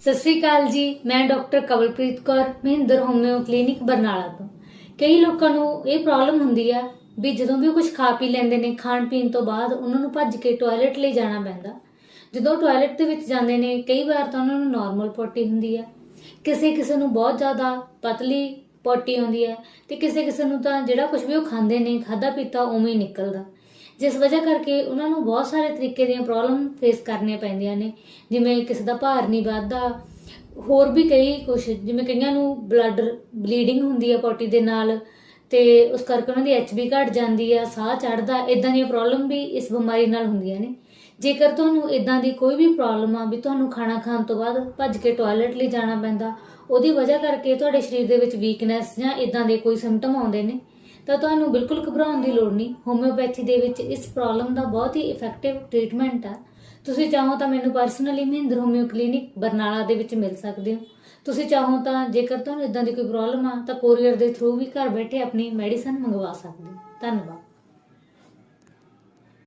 ਸਤਿ ਸ੍ਰੀ ਅਕਾਲ ਜੀ, ਮੈਂ doctor Kawalpreet Kaur, Mahinder homeo clinic Barnala ਤੋਂ। ਕਈ ਲੋਕਾਂ ਨੂੰ ਇਹ ਪ੍ਰੋਬਲਮ ਹੁੰਦੀ ਆ ਵੀ ਜਦੋਂ ਵੀ ਉਹ ਕੁਝ ਖਾ ਪੀ ਲੈਂਦੇ ਨੇ, ਖਾਣ ਪੀਣ ਤੋਂ ਬਾਅਦ ਉਹਨਾਂ ਨੂੰ ਭੱਜ ਕੇ ਟਾਇਲਟ ਲਈ ਜਾਣਾ ਪੈਂਦਾ। ਜਦੋਂ ਟਾਇਲਟ ਦੇ ਵਿੱਚ ਜਾਂਦੇ ਨੇ, ਕਈ ਵਾਰ ਤਾਂ ਉਹਨਾਂ ਨੂੰ ਨਾਰਮਲ ਪੋਟੀ ਹੁੰਦੀ ਆ। ਕਿਸੇ ਕਿਸੇ ਨੂੰ ਬਹੁਤ ਜ਼ਿਆਦਾ ਪਤਲੀ ਪੋਟੀ ਹੁੰਦੀ ਹੈ ਤੇ ਕਿਸੇ ਕਿਸੇ ਨੂੰ ਤਾਂ ਜਿਹੜਾ ਕੁਝ ਵੀ ਉਹ ਖਾਂਦੇ ਨੇ ਖਾਦਾ ਪੀਤਾ ਉਵੇਂ ਹੀ ਨਿਕਲਦਾ। ਜਿਸ ਵਜ੍ਹਾ ਕਰਕੇ ਉਹਨਾਂ ਨੂੰ ਬਹੁਤ ਸਾਰੇ ਤਰੀਕੇ ਦੀਆਂ ਪ੍ਰੋਬਲਮ ਫੇਸ ਕਰਨੀਆਂ ਪੈਂਦੀਆਂ ਨੇ। ਜਿਵੇਂ ਕਿਸੇ ਦਾ ਭਾਰ ਨਹੀਂ ਵੱਧਦਾ, ਹੋਰ ਵੀ ਕਈ ਕੁਝ ਜਿਵੇਂ ਕਈਆਂ ਨੂੰ ਬਲੱਡ ਬਲੀਡਿੰਗ ਹੁੰਦੀ ਹੈ ਪੋਟੀ ਦੇ ਨਾਲ ਤੇ ਉਸ ਕਰਕੇ ਉਹਨਾਂ ਦੀ ਐਚਬੀ ਘਟ ਜਾਂਦੀ ਆ, ਸਾਹ ਚੜਦਾ ਇਦਾਂ ਦੀਆਂ ਪ੍ਰੋਬਲਮ ਵੀ ਇਸ ਬਿਮਾਰੀ ਨਾਲ ਹੁੰਦੀਆਂ ਨੇ। ਜੇਕਰ ਤੁਹਾਨੂੰ ਇਦਾਂ ਦੀ ਕੋਈ ਵੀ ਪ੍ਰੋਬਲਮ ਆ ਵੀ ਤੁਹਾਨੂੰ ਖਾਣਾ ਖਾਣ ਤੋਂ ਬਾਅਦ ਭੱਜ ਕੇ ਟਾਇਲਟ ਲਈ ਜਾਣਾ ਪੈਂਦਾ, ਉਹਦੀ ਵਜ੍ਹਾ ਕਰਕੇ ਤੁਹਾਡੇ ਸਰੀਰ ਦੇ ਵਿੱਚ ਵੀਕਨੈਸ ਜਾਂ ਇਦਾਂ ਦੇ ਕੋਈ ਸਿੰਪਟਮ ਆਉਂਦੇ ਨੇ। ਤਾਂ ਤੁਹਾਨੂੰ ਬਿਲਕੁਲ ਘਬਰਾਉਣ ਦੀ ਲੋੜ ਨਹੀਂ। ਹੋਮਿਓਪੈਥੀ ਦੇ ਵਿੱਚ ਇਸ ਪ੍ਰੋਬਲਮ ਦਾ ਬਹੁਤ ਹੀ ਇਫੈਕਟਿਵ ਟ੍ਰੀਟਮੈਂਟ ਆ। ਤੁਸੀਂ ਚਾਹੋ ਤਾਂ ਮੈਨੂੰ personally Mahinder homeo clinic Barnala ਦੇ ਵਿੱਚ ਮਿਲ ਸਕਦੇ ਹੋ। ਤੁਸੀਂ ਚਾਹੋ ਤਾਂ ਜੇਕਰ ਤੁਹਾਨੂੰ ਇਦਾਂ ਦੀ ਕੋਈ ਪ੍ਰੋਬਲਮ ਆ, ਤਾਂ ਕੋਰੀਅਰ ਦੇ ਥਰੂ ਵੀ ਘਰ ਬੈਠੇ ਆਪਣੀ ਮੈਡੀਸਨ ਮੰਗਵਾ ਸਕਦੇ ਹੋ। ਧੰਨਵਾਦ।